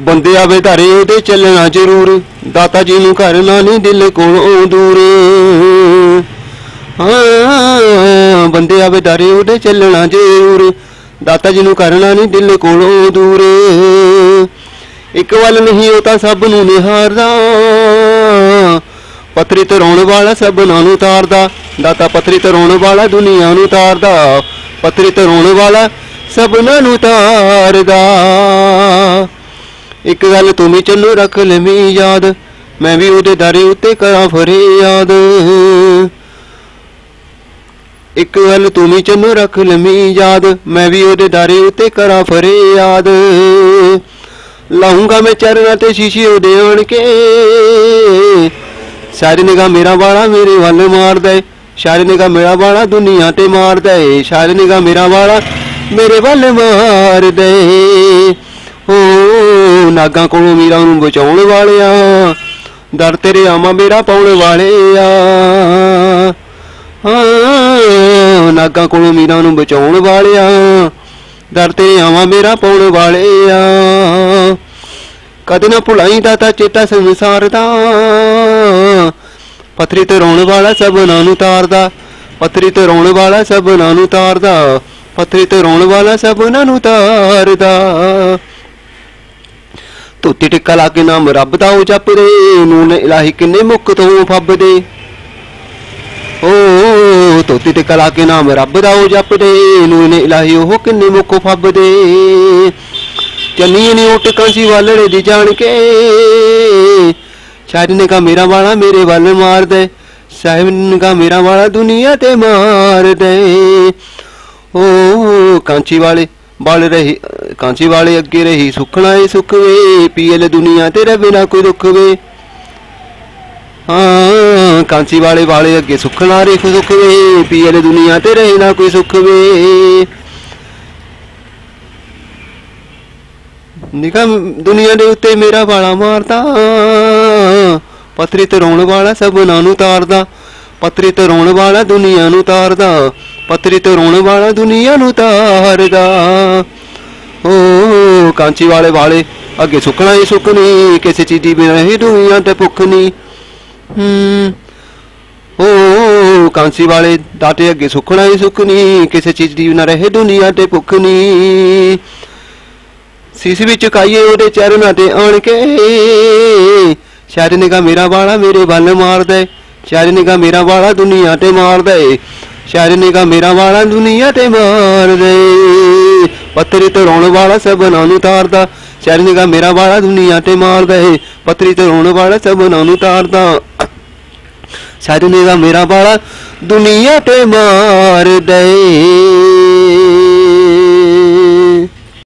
ਬੰਦੇ ਆਵੇ ਧਾਰੇ ਉਹਦੇ ਚੱਲਣਾ ਜ਼ਰੂਰ। ਦਾਤਾ ਜੀ ਨੂੰ ਘਰ ਨਾ ਨਹੀਂ ਦਿਲ ਕੋਲੋਂ ਦੂਰ। ਹਾਂ, ਬੰਦੇ ਆਵੇ ਉਹਦੇ ਚੱਲਣਾ ਜ਼ਰੂਰ। ਦਾਤਾ ਜੀ ਨੂੰ ਕਰਨਾ ਨਹੀਂ ਦਿਲ ਕੋਲੋਂ ਦੂਰ। ਇੱਕ ਵੱਲ ਨਹੀਂ ਉਹ ਤਾਂ ਸਭ ਨੂੰ ਨਿਹਾਰਦਾ। ਪੱਥਰੀ ਤੇ ਵਾਲਾ ਸਭਨਾਂ ਨੂੰ ਤਾਰਦਾ ਦਾਤਾ ਪੱਥਰੀ ਤੇ ਵਾਲਾ ਦੁਨੀਆ ਨੂੰ ਤਾਰਦਾ ਪੱਥਰੀ ਤੇ ਵਾਲਾ ਸਭਨਾਂ ਨੂੰ ਤਾਰਦਾ ਇੱਕ ਗੱਲ ਤੂੰ ਵੀ ਚੱਲੋ ਰੱਖ ਲੈਵੀਂ ਯਾਦ, ਮੈਂ ਵੀ ਉਹਦੇ ਦਾਰੇ ਉੱਤੇ ਕਰਾਂ ਫਰਿਆਦ। ਇੱਕ ਗੱਲ ਤੂੰ ਵੀ ਚੱਲੋ ਰੱਖ ਲੈਵੀਂ ਯਾਦ, ਮੈਂ ਵੀ ਉਹਦੇ ਦਾਰੇ ਉੱਤੇ ਕਰਾਂ ਫਰਿਆਦ। ਲਾਉਂਗਾ ਮੈਂ ਚਰਨਾਂ ਤੇ ਸ਼ੀਸ਼ੇ ਉਹਦੇ ਆਣ ਕੇ। ਸਾਰੀ ਨਿਗਾਹ ਮੇਰਾ ਵਾਲਾ ਮੇਰੇ ਵੱਲ ਮਾਰਦਾ ਏ, ਸਾਰੀ ਨਿਗਾਹ ਮੇਰਾ ਵਾਲਾ ਦੁਨੀਆ ਤੇ ਮਾਰਦਾ ਏ, ਸਾਰੀ ਨਿਗਾ ਮੇਰਾ ਵਾਲਾ ਮੇਰੇ ਵੱਲ ਮਾਰਦਾ ਏ। ਓ ਨਾਗਾਂ ਕੋਲੋਂ ਮੀਰਾ ਨੂੰ ਬਚਾਉਣ ਵਾਲਿਆ, ਦਰ ਤੇਰੇ ਆਮਾ ਮੇਰਾ ਪਾਉਣ ਵਾਲਿਆ। ਹਾਂ, ਨਾਗਾਂ ਕੋਲੋਂ ਮੀਰਾ ਨੂੰ ਬਚਾਉਣ ਵਾਲਿਆ, ਦਰ ਤੇਰੇ ਆਮਾ ਮੇਰਾ ਪਾਉਣ ਵਾਲਿਆ। ਕਦੇ ਨਾ ਭੁਲਾਈ ਦਾਤਾ ਚੇਤਾ ਸੰਸਾਰ ਦਾ। ਪਥਰੀ ਤੇ ਰੋਣ ਵਾਲਾ ਸਭਨਾਂ ਨੂੰ ਤਾਰਦਾ, ਪਥਰੀ ਤੇ ਰੋਣ ਵਾਲਾ ਸਭਨਾਂ ਨੂੰ ਤਾਰਦਾ, ਪਥਰੀ ਤੇ ਰੋਣ ਵਾਲਾ ਸਭਨਾਂ ਨੂੰ ਤਾਰਦਾ। ਧੋਤੀ ਟਿੱਕਾ ਲਾ ਕੇ ਨਾਮ ਰੱਬ ਦਾ ਉਹ ਜਪ ਜਪਦੇ, ਨੂਨ ਇਲਾਹੀ ਕਿੰਨੇ ਮੁੱਖ ਤੋਂ ਫੱਬਦੇ। ਓ ਧੋਤੀ ਟਿੱਕਾ ਲਾ ਕੇ ਨਾਮ ਰੱਬ ਦਾ ਉਹ ਜਪਦੇ, ਨੂਨ ਇਲਾਹੀ ਉਹ ਕਿੰਨੇ ਮੁੱਖ ਫੱਬਦੇ। ਚੰਨੀ ਨਹੀਂ ਉੱਟ ਕਾਂਸੀ ਵਾਲੜੇ ਦੀ ਜਾਣ ਕੇ, ਸ਼ਾਇਦ ਨੇ ਕਾ ਮੇਰਾ ਵਾਲਾ ਮੇਰੇ ਵੱਲ ਮਾਰ ਦੇ ਸਾਹਿਬ ਨੇ ਕਾ ਮੇਰਾ ਵਾਲਾ ਦੁਨੀਆ ਤੇ ਮਾਰ ਦੇ ਓ ਕਾਂਚੀ ਵਾਲੇ ਬਲ ਰਹੀ ਕਾਂਚੀ ਵਾਲੇ ਅੱਗੇ ਰਹੀ, ਸੁਖਣਾ ਏ ਸੁਖ ਵੇ, ਪੀਐਲ ਦੁਨੀਆ ਤੇਰੇ ਬਿਨਾ ਕੋਈ ਦੁੱਖ ਵੇ। ਹਾਂ ਕਾਂਚੀ ਵਾਲੇ ਵਾਲੇ ਅੱਗੇ ਸੁਖਣਾ ਰੇ ਸੁਖ ਵੇ, ਪੀਐਲ ਦੁਨੀਆ ਤੇ ਰਹੇ ਨਾ ਕੋਈ ਸੁਖ ਵੇ। ਨਿਗਮ ਦੁਨੀਆ ਦੇ ਉੱਤੇ ਮੇਰਾ ਵਾਲਾ ਮਾਰਦਾ ਪਤਰੀ ਤੇ ਰੋਣ ਵਾਲਾ ਸਭ ਨੂੰ ਤਾਰਦਾ। ਪਤਰੀ ਤੇ ਰੋਣ ਵਾਲਾ ਦੁਨੀਆ ਨੂੰ ਤਾਰਦਾ ਪਤਰੀ ਤੇ ਰੋਣ ਵਾਲਾ ਦੁਨੀਆ ਨੂੰ ਤਾਰਦਾ। ਓ ਕਾਂਚੀ ਵਾਲੇ ਵਾਲੇ, ਅੱਗੇ ਸੁੱਕਣਾ ਹੀ ਸੁੱਕ ਨਹੀਂ ਕਿਸੇ ਚੀਜ਼ ਦੀ ਬਿਨਾਂ ਹੀ ਦੁਨੀਆ ਤੇ ਭੁੱਖ ਨਹੀਂ ਹੂੰ, ਓ ਕਾਂਸੀ ਵਾਲੇ ਦਾਤੇ, ਅੱਗੇ ਸੁੱਕਣਾ ਹੀ ਸੁੱਕ ਨਹੀਂ ਕਿਸੇ ਚੀਜ਼ ਦੀ ਨਾ ਰਹੇ ਦੁਨੀਆ ਤੇ ਭੁੱਖ ਨਹੀਂ ਸੀਸ ਵਿੱਚ ਕਾਈਏ ਉਹਦੇ ਚਰਨਾਂ ਤੇ ਆਣ ਕੇ, ਸ਼ਾਇਦ ਨਿਗਾ ਮੇਰਾ ਵਾਲਾ ਮੇਰੇ ਵੱਲ ਮਾਰਦਾ ਏ ਸ਼ਾਇਦ ਨਿਗਾ ਮੇਰਾ ਵਾਲਾ ਦੁਨੀਆ ਤੇ ਮਾਰਦਾ ਏ ਸ਼ਾਇਦ ਨਿਗਾ ਮੇਰਾ ਵਾਲਾ ਦੁਨੀਆ ਤੇ ਮਾਰਦਾ ਏ ਪੱਥਰੀ ਤੇ ਵਾਲਾ ਸਭਨਾਂ ਨੂੰ ਤਾਰਦਾ। ਸ਼ਾਇਦ ਨਿਗਾ ਮੇਰਾ ਵਾਲਾ ਦੁਨੀਆ ਤੇ ਮਾਰਦਾ ਏ ਪੱਥਰੀ ਤੇ ਰੋਣ ਵਾਲਾ ਸਭਨਾਂ ਨੂੰ ਤਾਰਦਾ। ਸ਼ਾਇਦ ਨਿਗਾ ਮੇਰਾ ਵਾਲਾ ਦੁਨੀਆ ਤੇ ਮਾਰਦਾ ਏ